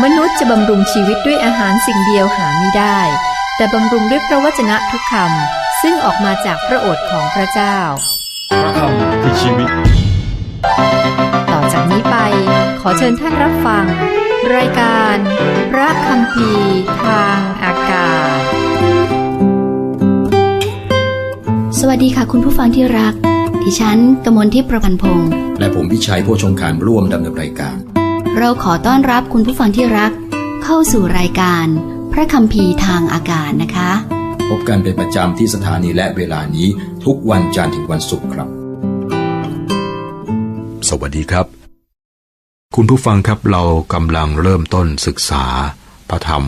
มนุษย์จะบำรุงชีวิตด้วยอาหารสิ่งเดียวหาไม่ได้ แต่บำรุงด้วยพระวจนะทุกคำซึ่งออกมาจากพระโอษฐ์ของพระเจ้า พระคำคือชีวิต ต่อจากนี้ไปขอเชิญท่านรับฟัง รายการ พระคำพีร์ทางอากาศ สวัสดีค่ะคุณผู้ฟังที่รัก ดิฉันกมลทิพย์ประพันธ์พงศ์และผมพิชัยโพชงการร่วมดำเนินรายการ เราขอต้อนรับคุณผู้ฟังที่รัก เข้าสู่รายการ พระคำพีร์ทางอากาศนะคะ พบกันเป็นประจำที่สถานีและเวลานี้ทุกวันจันทร์ถึงวันศุกร์ครับ สวัสดีครับ คุณผู้ฟังครับเรากำลังเริ่มต้นศึกษาพระธรรม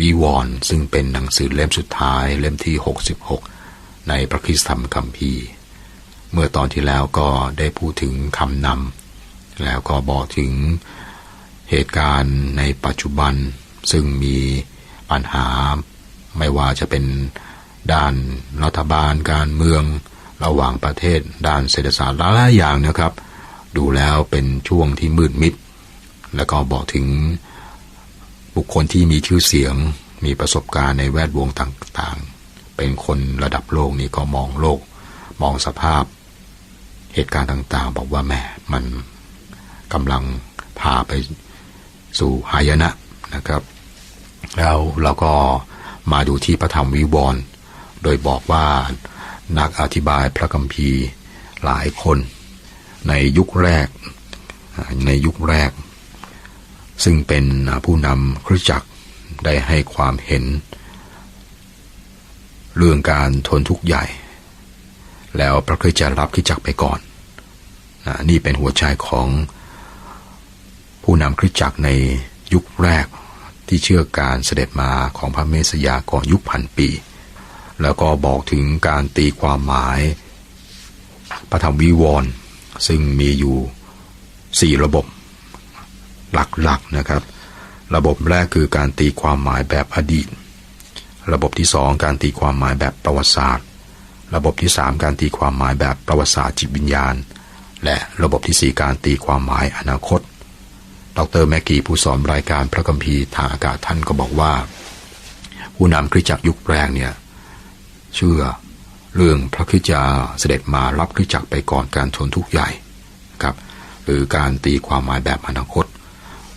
วิวรณ์ซึ่งเป็นหนังสือเล่มสุดท้ายเล่มที่ 66 ในพระคริสตธรรมคัมภีร์ เมื่อตอนที่แล้วก็ได้พูดถึงคำนำ แล้วก็บอกถึงเหตุการณ์ในปัจจุบัน ซึ่งมีปัญหาไม่ว่าจะเป็นด้านรัฐบาลการเมืองระหว่างประเทศ ด้านเศรษฐศาสตร์หลายๆอย่างนะครับ ดูแล้วเป็นช่วงที่มืดมิด แล้วก็บอกถึงบุคคลที่มีชื่อเสียงมีประสบการณ์ในแวดวงต่างๆ เป็นคนระดับโลกนี่ก็มองโลก มองสภาพ เหตุการณ์ต่างๆ บอกว่าแหม่มัน กำลังพาไปสู่หายนะนะครับแล้วเราก็มาดูที่พระธรรมวิวรณ์โดยบอกว่านักอธิบายพระคัมภีร์หลายคนในยุคแรก ในยุคแรก ซึ่งเป็นผู้นำคริสตจักรได้ให้ความเห็น เรื่องการทนทุกข์ใหญ่ แล้วพระคริสตจะรับคริสตจักรไปก่อนนะนี่เป็นหัวใจของ ผู้นำคริสตจักรในยุคแรกที่เชื่อการเสด็จมาของพระเมสยาก่อนยุคพันปี แล้วก็บอกถึงการตีความหมายพระธรรมวิวรณ์ซึ่งมีอยู่สี่ระบบหลักๆนะครับ ระบบแรกคือการตีความหมายแบบอดีต ระบบที่สองการตีความหมายแบบประวัติศาสตร์ ระบบที่สามการตีความหมายแบบประวัติศาสตร์จิตวิญญาณ และระบบที่สี่การตีความหมายอนาคต ดรแมกกี้ผู้สอนรายการพระคัมภีร์ทางอากาศท่านก็บอกว่า ผู้นำคริสตจักรยุคแรกเนี่ยเชื่อเรื่องพระคริสตจะเสด็จมารับคริสตจักรไปก่อนการชนทุกข์ใหญ่ครับหรือการตีความหมายแบบอนาคต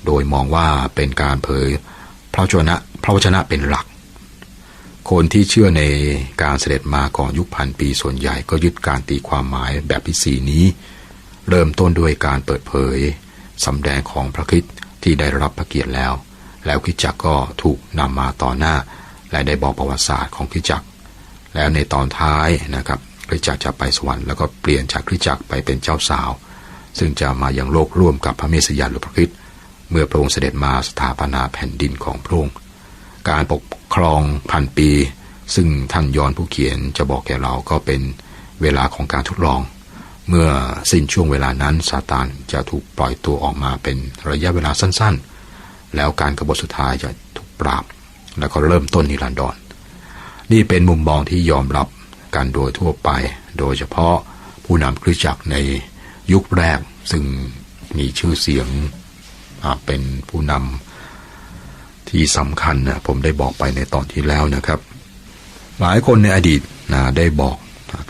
โดยมองว่าเป็นการเผยพระวจนะพระวจนะเป็นหลัก คนที่เชื่อในการเสด็จมาก่อนยุคพันปีส่วนใหญ่ก็ยึดการตีความหมายแบบที่สี่นี้ เริ่มต้นด้วยการเปิดเผย สำแดงของพระคริสต์ที่ได้รับพระเกียรติแล้ว แล้วคริสตจักรก็ถูกนำมาต่อหน้า และได้บอกประวัติศาสตร์ของคริสตจักรแล้วในตอนท้ายนะครับคริสจักรจะไปสวรรค์แล้วก็เปลี่ยนจากคริสจักรไปเป็นเจ้าสาว ซึ่งจะมาอย่างโลกร่วมกับพระเมสสยาหรือพระคริสต์เมื่อพระองค์เสด็จมาสถาปนาแผ่นดินของพระองค์การปกครองพันปี ซึ่งท่านยอนผู้เขียนจะบอกแก่เราก็เป็นเวลาของการทดลอง เมื่อสิ้นช่วงเวลานั้นซาตานจะถูกปล่อยตัวออกมาเป็นระยะเวลาสั้นๆ แล้วการกบฏสุดท้ายจะถูกปราบ แล้วก็เริ่มต้นนิรันดรนี่เป็นมุมมองที่ยอมรับกันโดยทั่วไป โดยเฉพาะผู้นำคริสตจักรในยุคแรกซึ่งมีชื่อเสียงเป็นผู้นำที่สำคัญนะผมได้บอกไปในตอนที่แล้วนะครับ หลายคนในอดีตนะได้บอก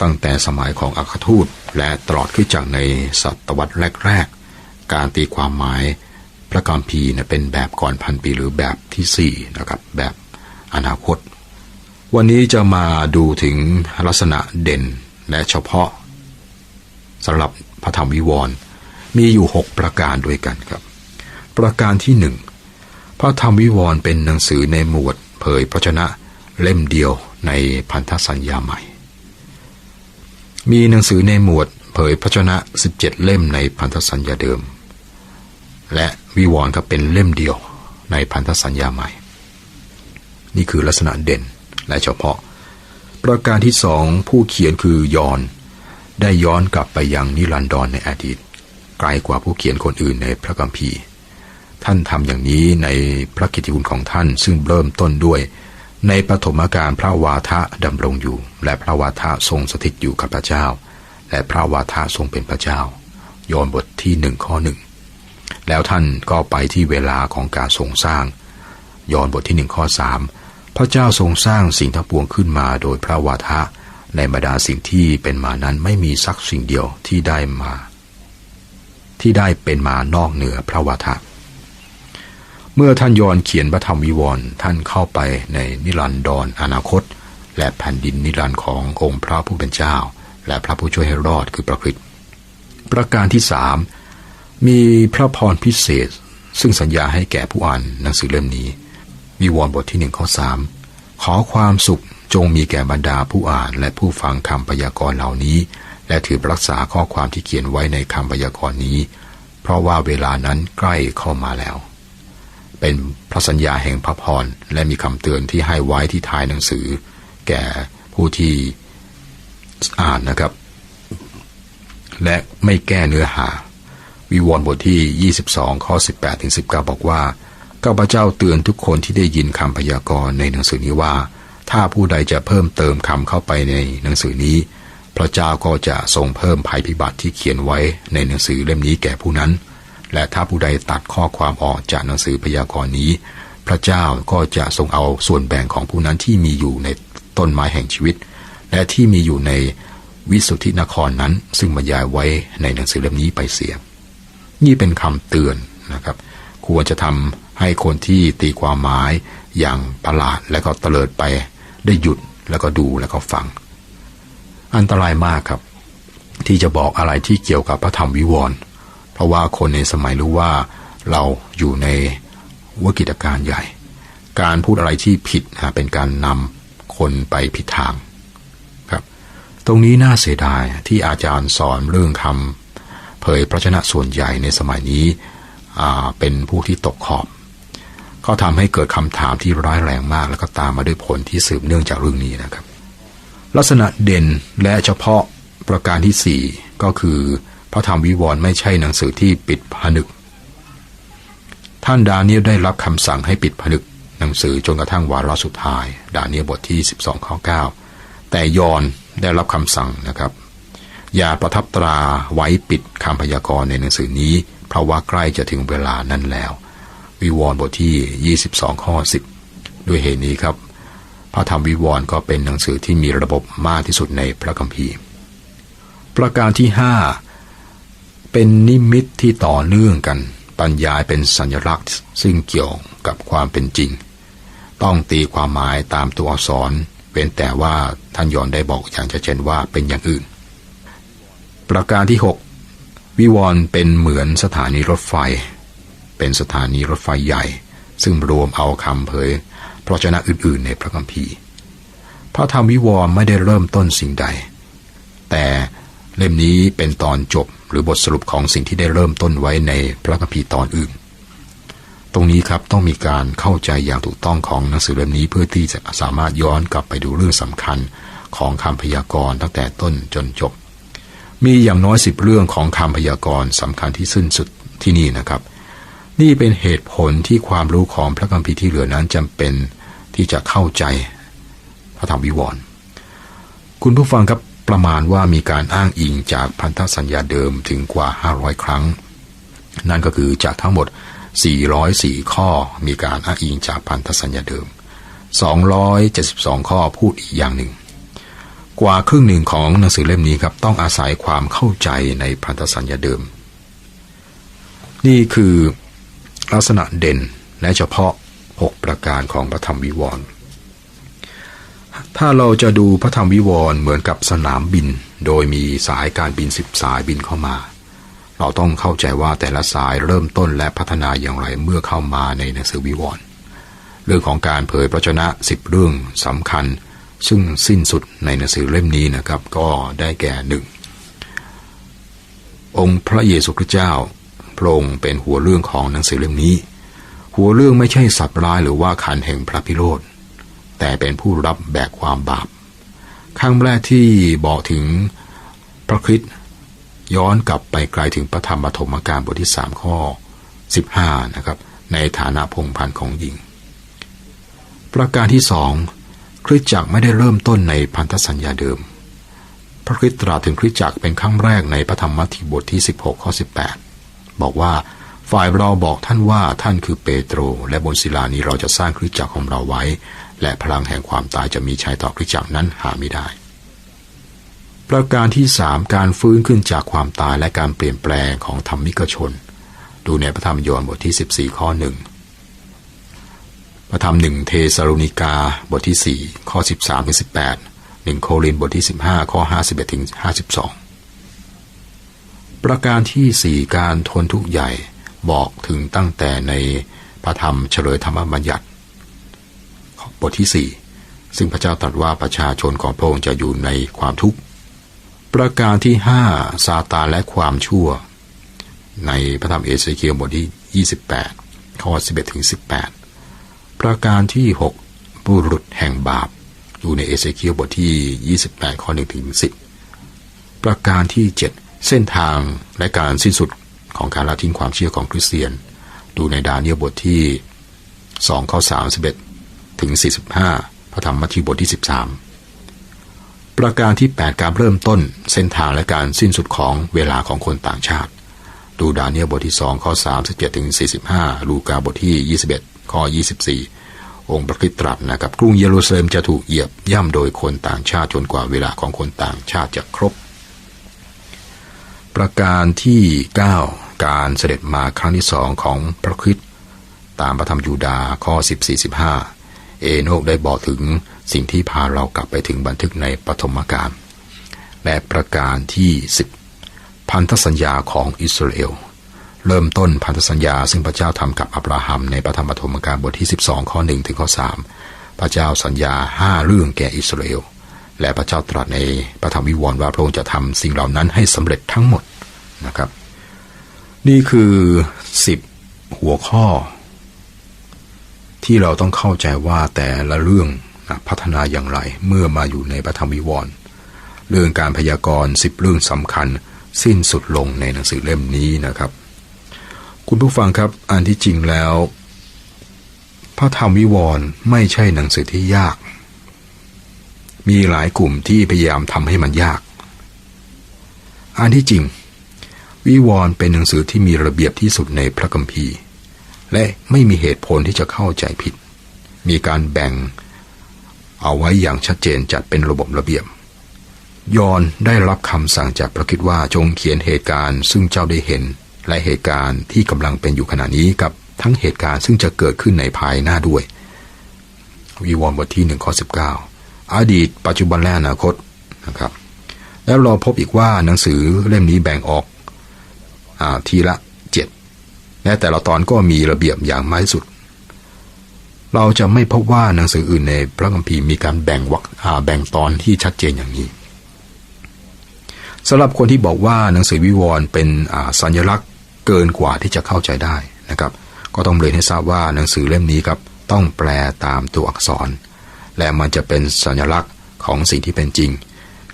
ตั้งแต่สมัยของอัครทูตและตลอดขึ้นจากในศตวรรษแรก ๆ การตีความหมายพระคัมภีเนี่ยเป็นแบบก่อนพันปีหรือแบบที่สี่นะครับแบบอนาคต วันนี้จะมาดูถึงลักษณะเด่นและเฉพาะสำหรับพระธรรมวิวรณ์มีอยู่หกประการด้วยกันครับ ประการที่หนึ่งพระธรรมวิวรณ์เป็นหนังสือในหมวดเผยพระชนะเล่มเดียวในพันธสัญญาใหม่ มีหนังสือในหมวดเผยพระชนะ 17 เล่มในพันธสัญญาเดิม และวิวรณ์ก็เป็นเล่มเดียวในพันธสัญญาใหม่ นี่คือลักษณะเด่นและเฉพาะ ประการที่สองผู้เขียนคือยอน ได้ย้อนกลับไปยังนิรันดรในอดีต ไกลกว่าผู้เขียนคนอื่นในพระคัมภีร์ ท่านทำอย่างนี้ในพระกิตติคุณของท่านซึ่งเริ่มต้นด้วย ในปฐมกาลพระวาทะดำรงอยู่ และพระวาทะทรงสถิตอยู่กับพระเจ้า และพระวาทะทรงเป็นพระเจ้ายอห์นบทที่หนึ่งข้อหนึ่งแล้วท่านก็ไปที่เวลาของการทรงสร้าง ยอห์นบทที่หนึ่งข้อสามพระเจ้าทรงสร้างสิ่งทั้งปวงขึ้นมาโดยพระวาทะ ในบรรดาสิ่งที่เป็นมานั้นไม่มีสักสิ่งเดียวที่ได้มา ที่ได้เป็นมานอกเหนือพระวาทะ เมื่อท่านยอนเขียนพระธรรมวิวรณ์ท่านเข้าไปในนิรันดรอนาคต และแผ่นดินนิรันดร์ขององค์พระผู้เป็นเจ้า และพระผู้ช่วยให้รอดคือพระคริสต์ประการที่สามมีพระพรพิเศษ ซึ่งสัญญาให้แก่ผู้อ่านหนังสือเล่มนี้ วิวรณ์บทที่หนึ่งข้อสามขอความสุขจงมีแก่บรรดาผู้อ่านและผู้ฟังคำพยากรณ์เหล่านี้ และถือรักษาข้อความที่เขียนไว้ในคำพยากรณ์นี้ เพราะว่าเวลานั้นใกล้เข้ามาแล้ว เป็นพระสัญญาแห่งพระพร และมีคำเตือนที่ให้ไว้ที่ท้ายหนังสือ แก่ผู้ที่อ่านนะครับ และไม่แก้เนื้อหา วิวรณ์บทที่ 22 ข้อ 18ถึง19 บอกว่าข้าพเจ้าเตือนทุกคนที่ได้ยินคำพยากรณ์ในหนังสือนี้ว่า ถ้าผู้ใดจะเพิ่มเติมคำเข้าไปในหนังสือนี้ พระเจ้าก็จะทรงเพิ่มภัยพิบัติที่เขียนไว้ในหนังสือเล่มนี้แก่ผู้นั้น และถ้าผู้ใดตัดข้อความออกจากหนังสือพยากรณ์นี้ พระเจ้าก็จะทรงเอาส่วนแบ่งของผู้นั้นที่มีอยู่ในต้นไม้แห่งชีวิต และที่มีอยู่ในวิสุทธินครนั้น ซึ่งบรรยายไว้ในหนังสือเล่มนี้ไปเสีย นี่เป็นคำเตือนนะครับ ควรจะทำให้คนที่ตีความหมายอย่างประหลาดและก็เตลิดไปได้หยุดแล้วก็ดูแล้วก็ฟัง อันตรายมากครับ ที่จะบอกอะไรที่เกี่ยวกับพระธรรมวิวรณ์ เพราะว่าคนในสมัยรู้ว่าเราอยู่ในวิกฤตการณ์ใหญ่ การพูดอะไรที่ผิดนะเป็นการนำคนไปผิดทางครับ ตรงนี้น่าเสียดายที่อาจารย์สอนเรื่องคำเผยพระชนะส่วนใหญ่ในสมัยนี้เป็นผู้ที่ตกขอบก็ทำให้เกิดคำถามที่ร้ายแรงมาก แล้วก็ตามมาด้วยผลที่สืบเนื่องจากเรื่องนี้นะครับ ลักษณะเด่นและเฉพาะประการที่สี่ก็คือ ระธรรมวิวรณ์ไม่ใช่หนังสือที่ปิดผนึก ท่านดาเนียลได้รับคำสั่งให้ปิดผนึก หนังสือจนกระทั่งวาระสุดท้าย ดาเนียลบทที่ 12ข้อ9แต่ยอนได้รับคำสั่งนะครับ อย่าประทับตราไว้ปิดคำพยากรณ์ในหนังสือนี้ เพราะว่าใกล้จะถึงเวลานั้นแล้ว วิวรณ์บทที่ 22ข้อ10 ด้วยเหตุนี้ครับพระธรรมวิวรณ์ก็เป็นหนังสือที่มีระบบมากที่สุดในพระคัมภีร์ ประการที่5 เป็นนิมิตที่ต่อเนื่องกันบรรยายเป็นสัญลักษณ์ซึ่งเกี่ยวกับความเป็นจริง ต้องตีความหมายตามตัวอักษรเว้นแต่ว่าท่านยอนได้บอกอย่างชัดเจนว่าเป็นอย่างอื่น ประการที่ 6 วิวรณ์เป็นเหมือนสถานีรถไฟ เป็นสถานีรถไฟใหญ่ ซึ่งรวมเอาคำเผยพระชนะอื่นๆ ในพระคัมภีร์ พระธรรมวิวรณ์ไม่ได้เริ่มต้นสิ่งใด แต่เล่มนี้เป็นตอนจบ รือบทสรุปของสิ่งที่ได้เริ่มต้นไว้ในพระคัมภีร์ตอนอื่น ตรงนี้ครับต้องมีการเข้าใจอย่างถูกต้องของหนังสือเล่มนี้เพื่อที่จะสามารถย้อนกลับไปดูเรื่องสำคัญของคำพยากรณ์ตั้งแต่ต้นจนจบ มีอย่างน้อยสิบเรื่องของคำพยากรณ์สำคัญที่สิ้นสุดที่นี่นะครับ นี่เป็นเหตุผลที่ความรู้ของพระคัมภีร์ที่เหลือนั้นจำเป็นที่จะเข้าใจพระธรรมวิวรณ์คุณผู้ฟังครับ ประมาณว่ามีการอ้างอิงจากพันธสัญญาเดิมถึงกว่า 500 ครั้ง นั่นก็คือจากทั้งหมด 404 ข้อมีการอ้างอิงจากพันธสัญญาเดิม 272 ข้อพูดอีกอย่างหนึ่ง กว่าครึ่งหนึ่งของหนังสือเล่มนี้ครับต้องอาศัยความเข้าใจในพันธสัญญาเดิม นี่คือลักษณะเด่นและเฉพาะ 6 ประการของพระธรรมวิวรณ์ ถ้าเราจะดูพระธรรมวิวรณ์เหมือนกับสนามบิน โดยมีสายการบินสิบสายบินเข้ามา เราต้องเข้าใจว่าแต่ละสายเริ่มต้นและพัฒนาอย่างไรเมื่อเข้ามาในหนังสือวิวรณ์เรื่องของการเผยพระชนะสิบเรื่องสำคัญ ซึ่งสิ้นสุดในหนังสือเล่มนี้นะครับ ก็ได้แก่หนึ่งองค์พระเยซูคริสต์เจ้าพระองค์เป็นหัวเรื่องของหนังสือเล่มนี้ หัวเรื่องไม่ใช่สัตว์ร้ายหรือว่าขันแห่งพระพิโรธ แต่เป็นผู้รับแบกความบาปครั้งแรกที่บอกถึงพระคริสต์ย้อนกลับไปไกลถึงพระธรรมปฐมกาลบทที่สามข้อสิบห้านะครับ ในฐานะพงพันธ์ของหญิง ประการที่สองคริสตจักรไม่ได้เริ่มต้นในพันธสัญญาเดิม พระคริสต์ตรัสถึงคริสตจักรเป็นครั้งแรกในพระธรรมมัทธิวบทที่ 16 ข้อ 18 บอกว่าฝ่ายเราบอกท่านว่าท่านคือเปโตร และบนศิลานี้เราจะสร้างคริสตจักรของเราไว้ และพลังแห่งความตายจะมีชัยต่อคริสตจักรนั้นหาไม่ได้ ประการที่สามการฟื้นขึ้นจากความตายและการเปลี่ยนแปลงของธรรมิกชน ดูในพระธรรมโยนบทที่ 14 ข้อหนึ่งพระธรรมหนึ่งเทสโลนิกาบทที่ 4 ข้อ 13ถึง18หนึ่งโครินบทที่ 15 ข้อ 51ถึง52 ประการที่สี่การทนทุกข์ใหญ่บอกถึงตั้งแต่ในพระธรรมเฉลยธรรมบัญญัติ ทที่สี่ซึ่งพระเจ้าตรัสว่าประชาชนของพระองค์จะอยู่ในความทุกข์ ประการที่ห้าซาตานและความชั่ว ในพระธรรมเอเสเคียลบทที่ 28 ข้อ 11ถึง18 ประการที่ 6 บุรุษแห่งบาป อยู่ในเอเสเคียลบทที่ 28 ข้อ1ถึง10 ประการที่ 7 เส้นทางและการสิ้นสุดของการละทิ้งความเชื่อของคริสเตียน ดูในดาเนียลบทที่2ข้อ31 ถึง 45 พระธรรมมัทธิวบทที่ 13 ประการที่ 8 การเริ่มต้นเส้นทางและการสิ้นสุดของเวลาของคนต่างชาติ ดูดาเนียบทที่2ข้อ37ถึง45 ลูกาบทที่ 21 ข้อ 24 องค์พระคริสต์ตรัสนะครับกรุงเยรูซาเล็มจะถูกเหยียบย่ำโดยคนต่างชาติจนกว่าเวลาของคนต่างชาติจะครบ ประการที่ 9 การเสด็จมาครั้งที่สองของพระคริสต์ตามพระธรรมยูดาห์ข้อ 14-15 เอโนกได้บอกถึงสิ่งที่พาเรากลับไปถึงบันทึกในปฐมกาลและประการที่ 10 พันธสัญญาของอิสราเอลเริ่มต้นพันธสัญญาซึ่งพระเจ้าทำกับอับราฮัมในพระธรรมปฐมกาลบทที่ 12 ข้อ1ถึงข้อ3พระเจ้าสัญญาห้าเรื่องแก่อิสราเอลและพระเจ้าตรัสในพระธรรมวิวรณ์ว่าพระองค์จะทำสิ่งเหล่านั้นให้สำเร็จทั้งหมดนะครับ นี่คือสิบหัวข้อ ที่เราต้องเข้าใจว่าแต่ละเรื่องนะพัฒนาอย่างไรเมื่อมาอยู่ในพระธรรมวิวรณ์เรื่องการพยากรณ์สิบเรื่องสำคัญ สิ้นสุดลงในหนังสือเล่มนี้นะครับ คุณผู้ฟังครับอันที่จริงแล้ว พระธรรมวิวรณ์ไม่ใช่หนังสือที่ยาก มีหลายกลุ่มที่พยายามทำให้มันยาก อันที่จริง วิวรณ์เป็นหนังสือที่มีระเบียบที่สุดในพระคัมภีร์ และไม่มีเหตุผลที่จะเข้าใจผิด มีการแบ่งเอาไว้อย่างชัดเจนจัดเป็นระบบระเบียบ ยอนได้รับคำสั่งจากพระคิดว่าจงเขียนเหตุการณ์ ซึ่งเจ้าได้เห็น และเหตุการณ์ที่กำลังเป็นอยู่ขณะนี้กับทั้งเหตุการณ์ซึ่งจะเกิดขึ้นในภายหน้าด้วย วิวรณ์บทที่หนึ่งข้อสิบเก้าอดีต ปัจจุบันและอนาคตนะครับ แล้วเราพบอีกว่าหนังสือเล่มนี้แบ่งออกอทีละ และแต่ละตอนก็มีระเบียบอย่างมากที่สุด เราจะไม่พบว่าหนังสืออื่นในพระคัมภีร์มีการแบ่งวรรคแบ่งตอนที่ชัดเจนอย่างนี้สำหรับคนที่บอกว่าหนังสือวิวรณ์เป็นสัญลักษณ์เกินกว่าที่จะเข้าใจได้นะครับ ก็ต้องเรียนให้ทราบว่าหนังสือเล่มนี้ครับต้องแปลตามตัวอักษร และมันจะเป็นสัญลักษณ์ของสิ่งที่เป็นจริง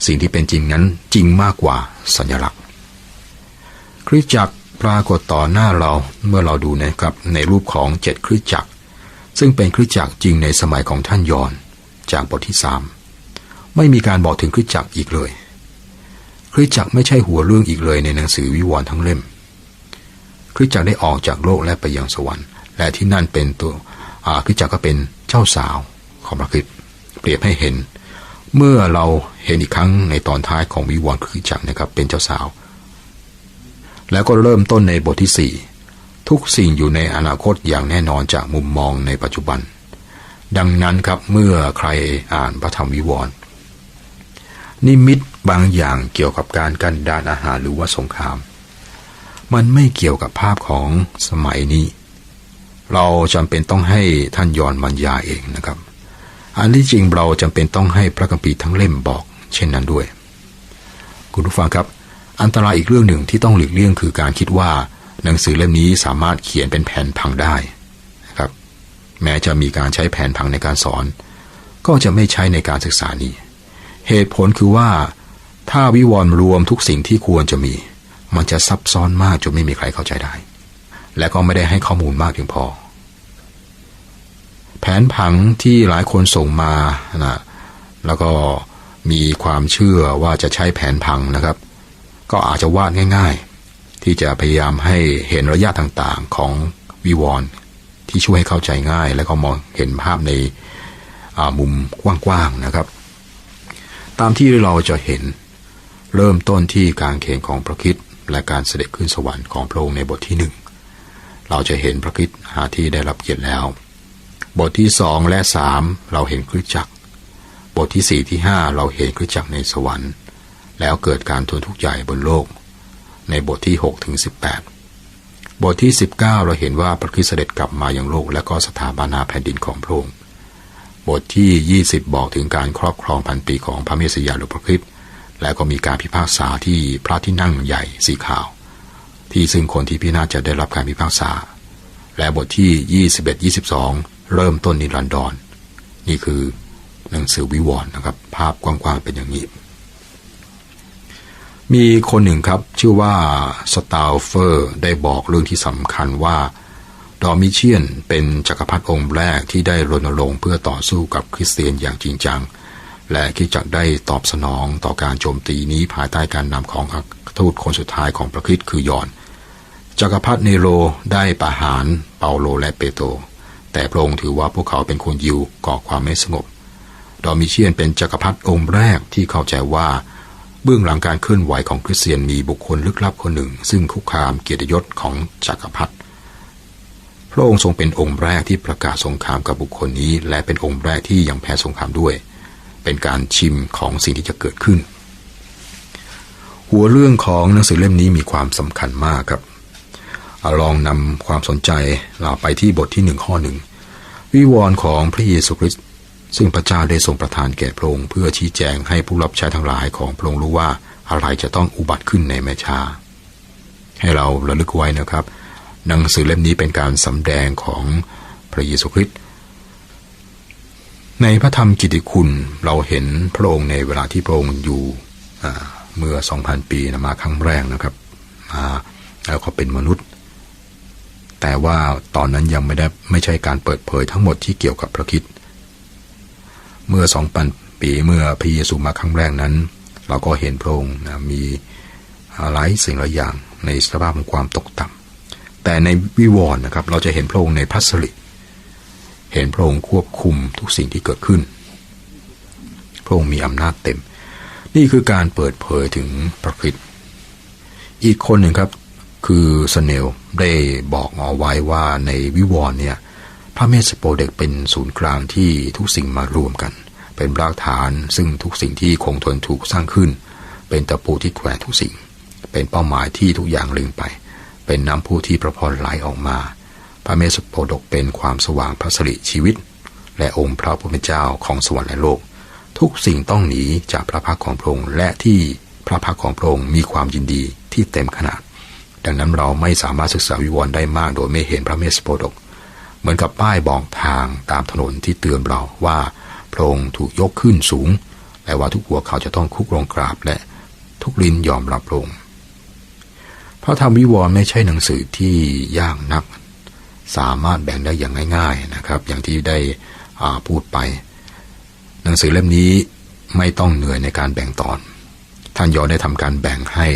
สิ่งที่เป็นจริงนั้นจริงมากกว่าสัญลักษณ์ คริสตจักร ปรากฏต่อหน้าเราเมื่อเราดูนะครับในรูปของเจ็ดคริสจักร ซึ่งเป็นคริสจักรจริงในสมัยของท่านยอนจากบทที่สามไม่มีการบอกถึงคริสจักรอีกเลย คริสจักรไม่ใช่หัวเรื่องอีกเลยในหนังสือวิวรณ์ทั้งเล่ม คริสจักรได้ออกจากโลกและไปยังสวรรค์ และที่นั่นเป็นตัวคริสจักรก็เป็นเจ้าสาวของพระคริสต์เปรียบให้เห็น เมื่อเราเห็นอีกครั้งในตอนท้ายของวิวรณ์คริสจักรนะครับเป็นเจ้าสาว แล้วก็เริ่มต้นในบทที่สี่ทุกสิ่งอยู่ในอนาคตอย่างแน่นอนจากมุมมองในปัจจุบัน ดังนั้นครับเมื่อใครอ่านพระธรรมวิวรณ์นิมิตบางอย่างเกี่ยวกับการกันดานอาหารหรือว่าสงคราม มันไม่เกี่ยวกับภาพของสมัยนี้ เราจำเป็นต้องให้ท่านยอนบรรยาเองนะครับ อันที่จริงเราจำเป็นต้องให้พระคัมภีร์ทั้งเล่มบอก เช่นนั้นด้วย คุณผู้ฟังครับ อันตรายอีกเรื่องหนึ่งที่ต้องหลีกเลี่ยงคือการคิดว่า หนังสือเล่มนี้สามารถเขียนเป็นแผนพังได้นะครับ แม้จะมีการใช้แผนพังในการสอน ก็จะไม่ใช้ในการศึกษานี้ เหตุผลคือว่า ถ้าวิวรณ์รวมทุกสิ่งที่ควรจะมี มันจะซับซ้อนมากจนไม่มีใครเข้าใจได้ และก็ไม่ได้ให้ข้อมูลมากเพียงพอ แผนผังที่หลายคนส่งมานะแล้วก็มีความเชื่อว่าจะใช้แผนพังนะครับ ก็อาจจะวาดง่าย ๆ ที่จะพยายามให้เห็นระยะต่างๆของวิวรณ์ที่ช่วยให้เข้าใจง่าย และก็มองเห็นภาพในมุมกว้างๆนะครับ ตามที่เราจะเห็นเริ่มต้นที่การเขนของพระคิดและการเสด็จขึ้นสวรรค์ของพระองค์ในบทที่หนึ่งเราจะเห็นพระคิดหาที่ได้รับเกียรติแล้ว บทที่สองและสามเราเห็นคริสจักร บทที่สี่ที่ห้าเราเห็นคริสจักรในสวรรค์ แล้วเกิดการทนทุกข์ใหญ่บนโลก ในบทที่6ถึง18 บทที่ 19 เราเห็นว่าพระคริสต์เสด็จกลับมายังโลก และก็สถาปนาแผ่นดินของพระองค์บทที่ 20 บอกถึงการครอบครองพันปีของพระเมสยาหรือพระคริสต์และก็มีการพิพากษาที่พระที่นั่งใหญ่สีขาว ที่ซึ่งคนที่พินาศจะได้รับการพิพากษา และบทที่ 21 22 เริ่มต้นนิรันดรนี่คือหนังสือวิวรณ์นะครับ ภาพกว้างๆเป็นอย่างนี้ มีคนหนึ่งครับ ชื่อว่าสตาลเฟอร์ได้บอกเรื่องที่สำคัญว่าดอมิเชียนเป็นจักรพรรดิองค์แรกที่ได้รณรงค์เพื่อต่อสู้กับคริสเตียนอย่างจริงจัง และคิดจักได้ตอบสนองต่อการโจมตีนี้ภายใต้การนำของอัครทูตคนสุดท้ายของพระคริสต์คือยอน จักรพรรดิเนโรได้ประหารเปาโลและเปโตรแต่พระองค์ถือว่าพวกเขาเป็นคนยิวก่อความไม่สงบ ดอมิเชียนเป็นจักรพรรดิองค์แรกที่เข้าใจว่า เบื้องหลังการเคลื่อนไหวของคริสเตียนมีบุคคลลึกลับคนหนึ่ง ซึ่งคุกคามเกียรติยศของจักรพรรดิพระองค์ทรงเป็นองค์แรกที่ประกาศสงครามกับบุคคลนี้ และเป็นองค์แรกที่ยังแพ้สงครามด้วย เป็นการชิมของสิ่งที่จะเกิดขึ้น หัวเรื่องของหนังสือเล่มนี้มีความสำคัญมากครับเอาลองนำความสนใจเราไปที่บทที่หนึ่งข้อหนึ่งวิวรณ์ของพระเยซูคริสต์ ซึ่งพระเจ้าได้ทรงประทานแก่พระองค์เพื่อชี้แจงให้ผู้รับใช้ทั้งหลายของพระองค์รู้ว่าอะไรจะต้องอุบัติขึ้นในแม่ชา ให้เราระลึกไว้นะครับ หนังสือเล่มนี้เป็นการสำแดงของพระเยซูคริสต์ในพระธรรมกิตติคุณเราเห็นพระองค์ในเวลาที่พระองค์อยู่เมื่อ 2,000 ปีนะมาครั้งแรกนะครับมาแล้วก็เป็นมนุษย์ แต่ว่าตอนนั้นยังไม่ได้ไม่ใช่การเปิดเผยทั้งหมดที่เกี่ยวกับพระคริสต์ เมื่อสองพันปีเมื่อพระเยซูมาครั้งแรกนั้น เราก็เห็นพระองค์นะมีหลายสิ่งหลายอย่างในสภาพของความตกต่ำแต่ในวิวรณ์นะครับ เราจะเห็นพระองค์ในพัสริเห็นพระองค์ควบคุมทุกสิ่งที่เกิดขึ้น พระองค์มีอำนาจเต็ม นี่คือการเปิดเผยถึงพระคริสต์อีกคนหนึ่งครับคือสเนลได้บอกเอาไว้ว่าในวิวรณ์เนี่ย พระเมสสโปเด็กเป็นศูนย์กลางที่ทุกสิ่งมารวมกัน เป็นรากฐานซึ่งทุกสิ่งที่คงทนถูกสร้างขึ้น เป็นตะปูที่แขวนทุกสิ่ง เป็นเป้าหมายที่ทุกอย่างล็งไป เป็นน้ำพุที่ประพรไหลออกมา พระเมสสโปดกเป็นความสว่างพระสิริชีวิต และองค์พระผู้เป็นเจ้าของสวรรค์และโลก ทุกสิ่งต้องหนีจากพระพักของพระองค์และที่พระพักของพระองค์มีความยินดีที่เต็มขนาด ดังนั้นเราไม่สามารถศึกษาวิวรณ์ได้มากโดยไม่เห็นพระเมสสโปดก เหมือนกับป้ายบอกทางตามถนนที่เตือนเราว่าพระองค์ถูกยกขึ้นสูง และว่าทุกหัวเขาจะต้องคุกลงกราบและทุกลิ้นยอมรับพระองค์พระธรรมวิวรณ์ไม่ใช่หนังสือที่ยากนัก สามารถแบ่งได้อย่างง่ายๆนะครับ อย่างที่ได้พูดไป หนังสือเล่มนี้ไม่ต้องเหนื่อยในการแบ่งตอน ท่านยอได้ทำการแบ่งให้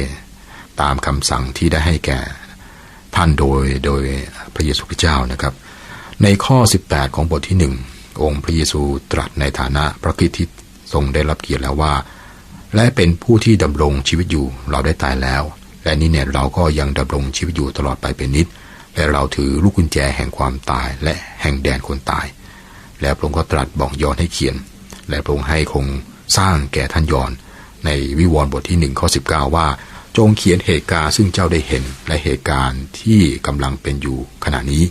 ตามคำสั่งที่ได้ให้แก่ท่านโดยโดยพระเยซูคริสต์เจ้านะครับ ในข้อ 18 ของบทที่หนึ่งองค์พระเยซูตรัสในฐานะพระคริสต์ที่ทรงได้รับเกียรติแล้วว่า และเป็นผู้ที่ดำรงชีวิตอยู่เราได้ตายแล้ว และนี่เนี่ยเราก็ยังดำรงชีวิตอยู่ตลอดไปเป็นนิด และเราถือลูกกุญแจแห่งความตายและแห่งแดนคนตาย และพระองค์ก็ตรัสบอกยอนให้เขียน และพระองค์ให้คงสร้างแก่ท่านยอนในวิวรณ์บทที่หนึ่งข้อ19 ว่า จงเขียนเหตุการณ์ซึ่งเจ้าได้เห็นและเหตุการณ์ที่กำลังเป็นอยู่ขณะนี้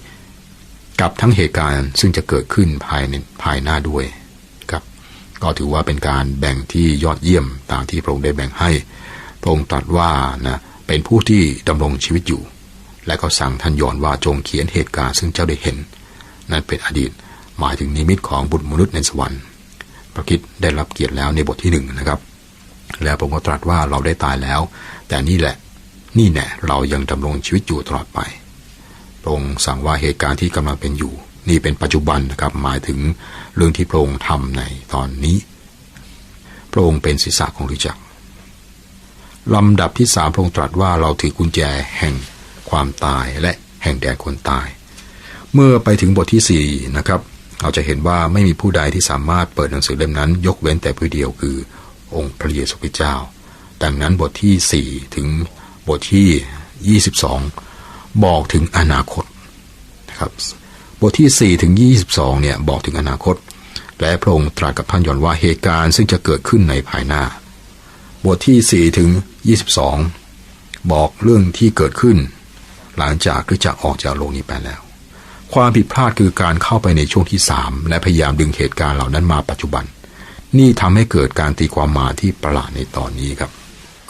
กับทั้งเหตุการณ์ซึ่งจะเกิดขึ้นภายในภายหน้าด้วยครับก็ถือว่าเป็นการแบ่งที่ยอดเยี่ยมตามที่พระองค์ได้แบ่งให้ พระองค์ตรัสว่านะเป็นผู้ที่ดำรงชีวิตอยู่ และก็สั่งท่านยอนว่าจงเขียนเหตุการณ์ซึ่งเจ้าได้เห็น นั่นเป็นอดีตหมายถึงนิมิตของบุตรมนุษย์ในสวรรค์ พระคิดได้รับเกียรติแล้วในบทที่หนึ่งนะครับ แล้วผมก็ตรัสว่าเราได้ตายแล้ว แต่นี่แหละนี่แน่เรายังดำรงชีวิตอยู่ตลอดไป พระองค์สั่งว่าเหตุการณ์ที่กำลังเป็นอยู่ นี่เป็นปัจจุบันนะครับหมายถึงเรื่องที่พระองค์ทำในตอนนี้ พระองค์เป็นศีรษะของฤจักลำดับที่สามพระองค์ตรัสว่าเราถือกุญแจแห่งความตายและแห่งแดนคนตาย เมื่อไปถึงบทที่สี่นะครับเราจะเห็นว่าไม่มีผู้ใดที่สามารถเปิดหนังสือเล่มนั้น ยกเว้นแต่ผู้เดียวคือ องค์พระเยซูคริสต์เจ้า ดังนั้นบทที่สี่ถึงบทที่ยี่สิ บอกถึงอนาคตนะครับบทที่ 4 ถึง 22 เนี่ยบอกถึงอนาคต และพระองค์ตรัสกับท่านยอนว่าเหตุการณ์ซึ่งจะเกิดขึ้นในภายหน้า บทที่ 4 ถึง 22 บอกเรื่องที่เกิดขึ้น หลังจากคริสจักรออกจากโลกนี้ไปแล้ว ความผิดพลาดคือการเข้าไปในช่วงที่ 3 และพยายามดึงเหตุการณ์เหล่านั้นมาปัจจุบัน นี่ทำให้เกิดการตีความหมายที่ประหลาดในตอนนี้ครับ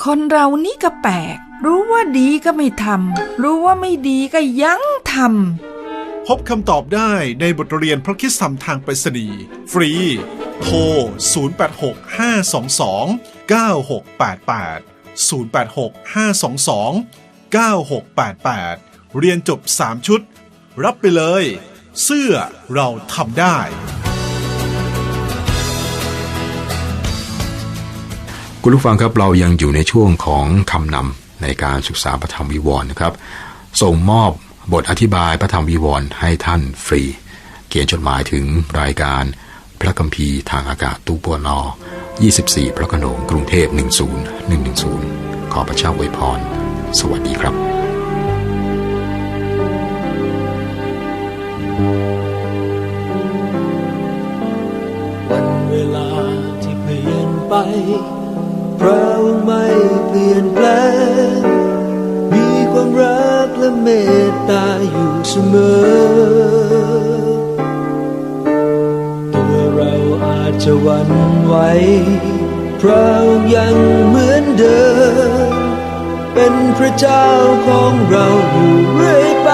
คนเรานี่ก็แปลก รู้ว่าดีก็ไม่ทำรู้ว่าไม่ดีก็ยังทพบคำตอบได้ในบทเรียนพระคิดธรรมทางไปรษณีย์ฟรี โทร 086 522 9688 086 522 9688 เรียนจบ 3 ชุด รับไปเลย เสื้อเราทำได้คุณผู้ฟังครับเรายังอยู่ในช่วงของคำนำ ในการศึกษาพระธรรมวิวรณ์นะครับ ส่งมอบบทอธิบายพระธรรมวิวรณ์ให้ท่านฟรี เขียนจดหมายถึงรายการพระคัมภีร์ทางอากาศตู้ปวนอ24 พระโขนงกรุงเทพ 10110 ขอพระเจ้าอวยพร สวัสดีครับไป และเมตตาอยู่เสมอ ตัวเราอาจจะวันไหวพระยังเหมือนเดิม เป็นพระเจ้าของเราอยู่เรื่อยไป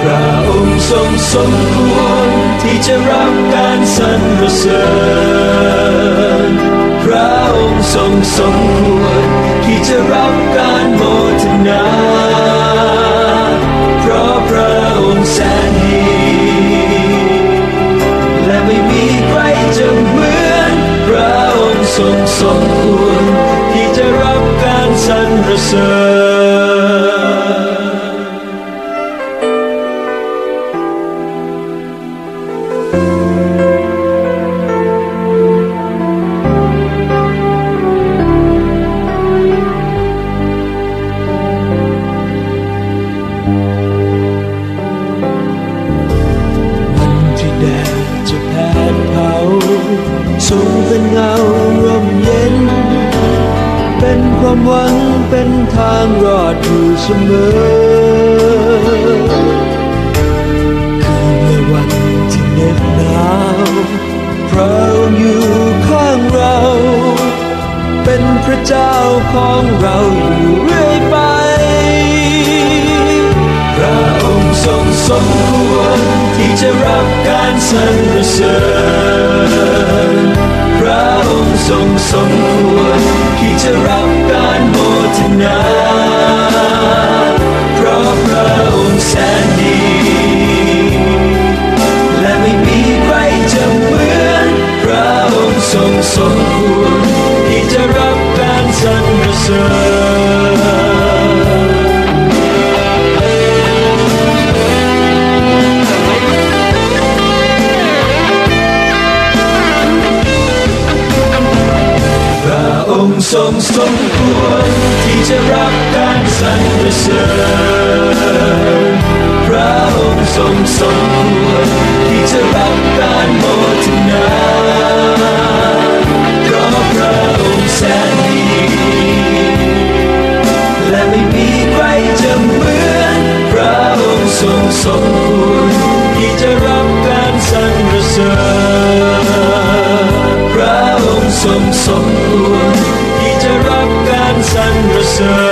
พระองค์ทรงสมควรที่จะรับการสรรเสริญ ระองค์ทรงสมควรที่จะรับการโมทนา เพราะพระองค์แสนดี และไม่มีใครจะเหมือนพระองค์ทรงสมควรที่จะรับการสรรเสริญารสรรเสริญพระองค์ทรงสมควรที่จะรับการโมทนาเพราะพระองค์แสนดี และไม่มีใครจะเหมือนพระองค์ทรงสมควรที่จะรับการสรรเสริญ ทรงสมควรที่จะรับการสรรเสริญพระองค์ทรงสมควรที่จะรับการโมทนาเพราะพระองค์แสนดีและไม่มีใครจะเหมือนพระองค์ทรงสมควรที่จะรับการสรรเสริญพระองค์ทรงสม ค